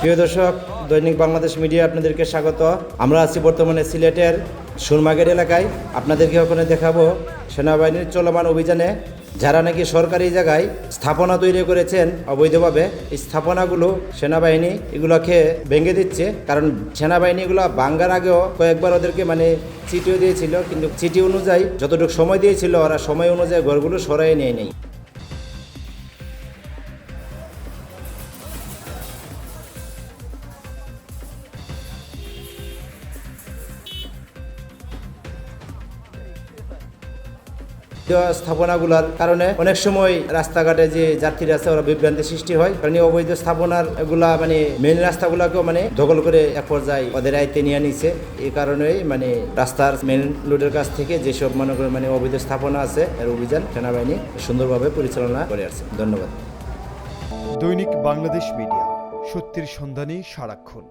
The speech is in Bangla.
প্রিয় দর্শক, দৈনিক বাংলাদেশ মিডিয়া আপনাদেরকে স্বাগত। আমরা আছি বর্তমানে সিলেটের সুরমাগের এলাকায়। আপনাদেরকে ওখানে দেখাবো সেনাবাহিনীর চলমান অভিযানে যারা নাকি সরকারি জায়গায় স্থাপনা তৈরি করেছেন, অবৈধভাবে এই স্থাপনাগুলো সেনাবাহিনী এগুলোকে ভেঙে দিচ্ছে। কারণ সেনাবাহিনীগুলো বাঙ্গার আগেও কয়েকবার ওদেরকে মানে চিঠিও দিয়েছিল, কিন্তু চিঠি অনুযায়ী যতটুকু সময় দিয়েছিল, ওরা সময় অনুযায়ী ঘরগুলো সরাই নিয়ে নেই। দেওয়া স্থাপনাগুলোর কারণে অনেক সময় রাস্তাঘাটে যে যাত্রীরা আছে, ওরা বিভ্রান্তি সৃষ্টি হয়। কারণ অবৈধ স্থাপনার এগুলা মানে মেন রাস্তাগুলাকেও মানে দখল করে এক পর্যায়ে ওদের আয়তে নিয়ে নিছে। এই কারণেই মানে রাস্তার মেন রোডের কাছ থেকে যেসব মনে করেন মানে অবৈধ স্থাপনা আছে, এর অভিযান সেনাবাহিনী সুন্দরভাবে পরিচালনা করে আসছে। ধন্যবাদ। দৈনিক বাংলাদেশ মিডিয়া, সত্যির সন্ধানে সারাক্ষণ।